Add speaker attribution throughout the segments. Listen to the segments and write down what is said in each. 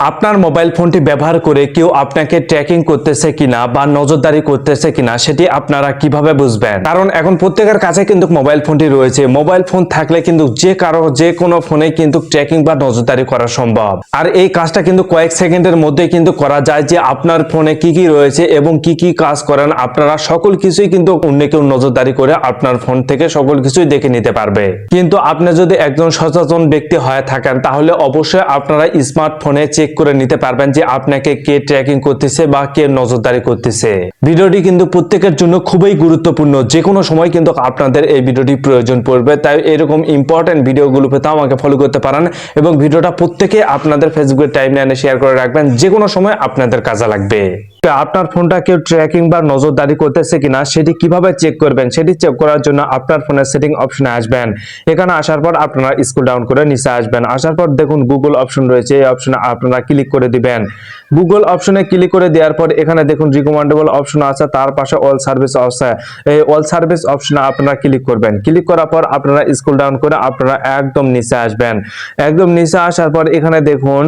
Speaker 1: আপনার মোবাইল ফোনটি ব্যবহার করে কেউ আপনাকে ট্র্যাকিং করতেছে কিনা বা নজরদারি করতেছে কিনা সেটি আপনারা কীভাবে বুঝবেন? কারণ এখন প্রত্যেকের কাছে কিন্তু মোবাইল ফোনটি রয়েছে। মোবাইল ফোন থাকলে কিন্তু যে কারও, যে কোনো ফোনে কিন্তু ট্র্যাকিং বা নজরদারি করা সম্ভব। আর এই কাজটা কিন্তু কয়েক সেকেন্ডের মধ্যে কিন্তু করা যায় যে আপনার ফোনে কি কি রয়েছে এবং কি কি কাজ করেন আপনারা সকল কিছুই কিন্তু অন্য কেউ নজরদারি করে আপনার ফোন থেকে সকল কিছুই দেখে নিতে পারবে। কিন্তু আপনি যদি একজন সচেতন ব্যক্তি হয়ে থাকেন তাহলে অবশ্যই আপনারা স্মার্টফোনে চেক করে নিতে পারবেন যে আপনাকে কে ট্র্যাকিং করতেছে বা কে নজরদারি করতেছে। ভিডিওটি কিন্তু প্রত্যেকের জন্য খুবই গুরুত্বপূর্ণ। যে কোনো সময় কিন্তু আপনাদের এই ভিডিওটি প্রয়োজন পড়বে। তাই এরকম ইম্পর্টেন্ট ভিডিওগুলো পেতে আমাকে ফলো করতে পারেন এবং ভিডিওটা প্রত্যেকে আপনাদের ফেসবুকের টাইম লাইনে শেয়ার করে রাখবেন। যে কোনো সময় আপনাদের কাজে লাগবে। আপনার ফোনটা কেউ ট্র্যাকিং বা নজরদারি করতেছে কিনা সেটি কীভাবে চেক করবেন সেটি চেক করার জন্য আপনার ফোনের সেটিং অপশনে আসবেন। এখানে আসার পর আপনারা স্কুল ডাউন করে নিচে আসবেন। আসার পর দেখুন গুগল অপশন রয়েছে। এই অপশনে আপনারা ক্লিক করে দিবেন। গুগল অপশনে ক্লিক করে দেওয়ার পর এখানে দেখুন রিকমেন্ডেবল অপশন আছে, তার পাশে অল সার্ভিস আছে এই অল সার্ভিস অপশনে আপনারা ক্লিক করবেন। ক্লিক করার পর আপনারা স্কুল ডাউন করে আপনারা একদম নিচে আসবেন। একদম নিচে আসার পর এখানে দেখুন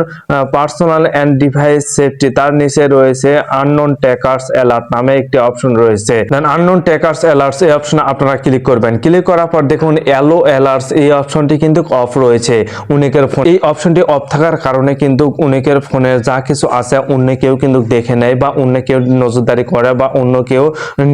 Speaker 1: পার্সোনাল অ্যান্ড ডিভাইস সেফটি তার নিচে রয়েছে আননোন ট্যাকার্স অ্যালার্ট নামে একটি অপশন রয়েছে। দেন আননোন ট্যাকার্স অ্যালার্টস এই অপশনে আপনারা ক্লিক করবেন। ক্লিক করার পর দেখুন অ্যালো অ্যালার্টস এই অপশনটি কিন্তু অফ রয়েছে। অনেকের ফোন এই অপশনটি অফ থাকার কারণে কিন্তু অনেকের ফোনে যা কিছু আছে অন্য কেউ কিন্তু দেখে নেয় বা অন্য কেউ নজরদারি করে বা অন্য কেউ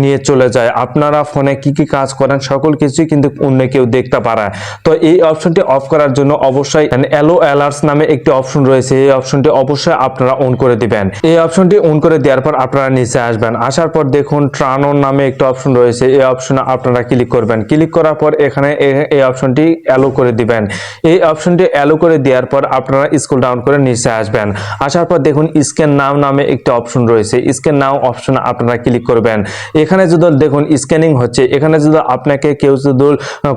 Speaker 1: নিয়ে চলে যায়। আপনারা ফোনে কি কি কাজ করেন সকল কিছুই কিন্তু অন্য কেউ দেখতে পারে। তো এই অপশনটি অফ করার জন্য অবশ্যই অ্যালো অ্যালার্টস নামে একটি অপশন রয়েছে। এই অপশনটি অবশ্যই আপনারা অন করে দিবেন। এই অপশনটি অন করে দেওয়ার পর আপনারা নিচে আসবেন। আসার পর দেখুন ট্রানন নামে একটা অপশন রয়েছে। এই অপশনে আপনারা ক্লিক করবেন। ক্লিক করার পর এখানে এই অপশনটি অ্যালো করে দিবেন। এই অপশনটি অ্যালো করে দেওয়ার পর আপনারা স্কুল ডাউন করে নিচে আসবেন। আসার পর দেখুন স্ক্যান নাও নামে একটা অপশন রয়েছে। স্ক্যান নাও অপশনে আপনারা ক্লিক করবেন। এখানে যদি দেখুন স্ক্যানিং হচ্ছে, এখানে যদি আপনাকে কেউ যদি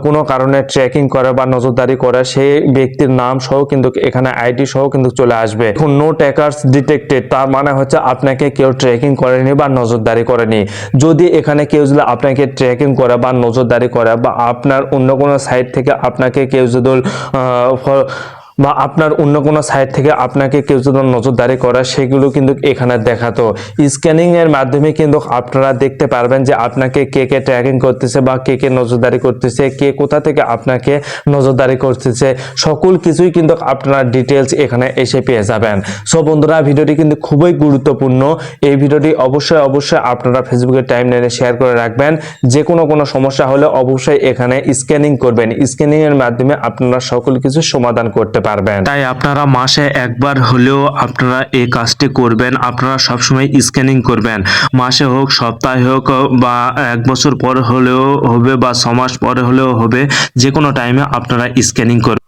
Speaker 1: কোনো কারণে ট্র্যাকিং করে বা নজরদারি করে, সেই ব্যক্তির নাম সহ কিন্তু এখানে আইডি সহ কিন্তু চলে আসবে। এখন নো ট্যাকার্স ডিটেক্টেড তার মানে হচ্ছে আপনাকে কেউ ট্র্যাকিং করেনি বা নজরদারি করেনি। যদি এখানে কেউ যদি আপনাকে ট্র্যাকিং করে বা নজরদারি করে বা আপনার অন্য কোনো সাইট থেকে আপনাকে কেউ যদি বা আপনার অন্য কোনো সাইট থেকে আপনাকে কেউ যদি নজরদারি করে, সেগুলো কিন্তু এখানে দেখাতো। স্ক্যানিং এর মাধ্যমে কিন্তু আপনারা দেখতে পারবেন যে আপনাকে কে কে ট্র্যাকিং করতেছে বা কে কে নজরদারি করতেছে, কে কোথা থেকে আপনাকে নজরদারি করতেছে, সকল কিছুই কিন্তু আপনারা ডিটেলস এখানে এসে পেয়ে যাবেন। সো বন্ধুরা, ভিডিওটি কিন্তু খুবই গুরুত্বপূর্ণ। এই ভিডিওটি অবশ্যই অবশ্যই আপনারা ফেসবুকের টাইম লাইনে শেয়ার করে রাখবেন। যে কোনো কোনো সমস্যা হলে অবশ্যই এখানে স্ক্যানিং করবেন। স্ক্যানিং এর মাধ্যমে আপনারা সকল কিছু সমাধান করতে পারবেন।
Speaker 2: তাই আপনারা মাসে একবার হলেও আপনারা এই কাজটি করবেন। আপনারা সবসময় স্ক্যানিং করবেন। মাসে হোক, সপ্তাহে হোক, বা এক বছর পর হলেও হবে, বা ছ মাস পরে হলেও হবে যে কোনো টাইমে আপনারা স্ক্যানিং করবেন।